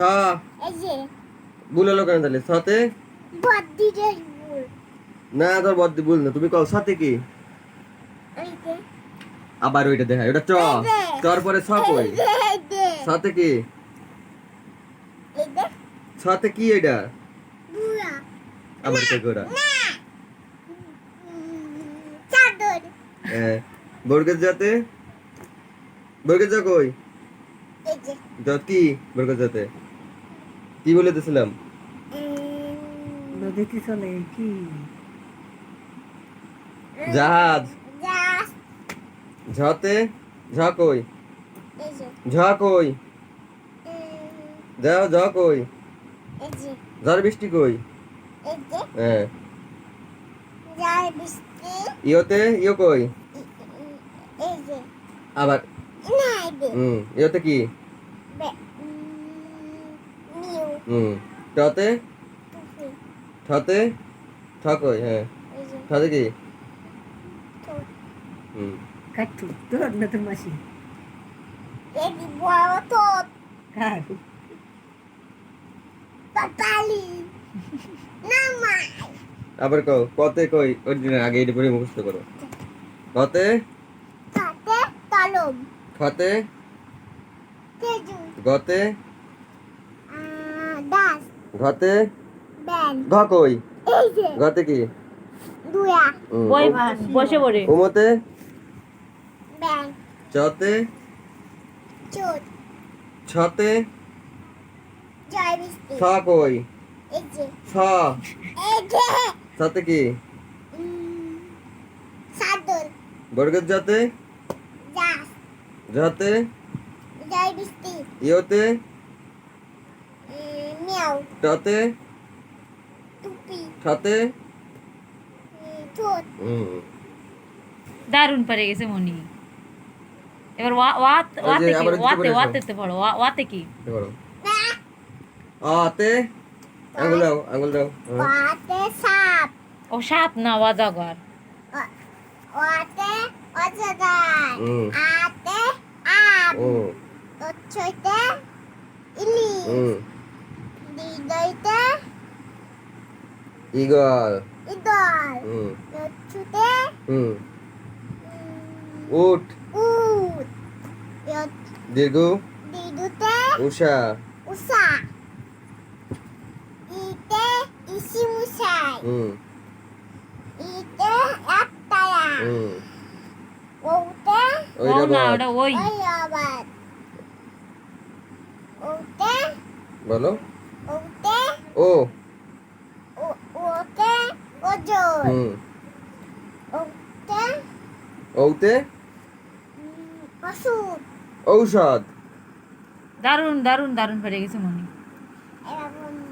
ছ এই যে। ভুল হলো কেন তাহলে? ছতে বদ্দি রে বল না তোর বদ্দি ভুল না। তুমি কও ছতে কি? আবার ওইটা দেখা ওটা চ। চর পরে কই? ছতে কি? কি এটা? আবার কে হ্যাঁ যাতে? বর্গের যা কই? কি? যাতে। কি বলে দিছিলাম? নদীতে চলে কি? জাহাজ। ঝতে? ঝ কই? ঝ কই? যাও ঝ কই? ঝড় বৃষ্টি কই? হ্যাঁ ইয়োতে? ইয়ো কই? আবার হুম ইয়োতে কি? হুম। টতে ঠতে? ঠ কই হ্যাঁ ঠতে কি? হুম। কাটু তোর না তোর মাসি। আবার কও কতে কই? অরিজিনাল আগে এটা পরে মুখস্থ করো। কতে তাতে কলম খতে গতে? ঘতে? ঘ কই? এই ঘতে কি? বসে পড়ে। উমতে চতে? ছতে? ছ কই? ছ ছতে কি? বর্গের যাতে যাতে ইয়োতে? টতে টুপি ঠতে ঠোঁট দারুণ পারে গেছে মনি। এবার ওয়া- ওয়াত ওয়াতে ওয়াতে। ওয়াতে পড়ো। ওয়াতে কি? না। আতে আঙ্গুল দাও আঙ্গুল দাও। ওয়াতে সাপ। ও সাপ না ওয়াজাগর ওয়াতে হুম। আতে আম। হুম। তচ্ছইতে ইলিশ হুম দিদইতে ইগল ইদল হুম। তচ্ছুতে হুম। উট। উট। দীর্ঘ। দিদুতে উষা উষা ইতে ইসি মুসাই হুম। ইতে একতারা হুম। ওতে ওই না ওটা ওই। ওই ওতে বলো। ওতে ও। ওজন হুম ওতে ওতে ওষুধ ঔষধ. দারুণ দারুণ দারুণ পেরে গেছে মনি।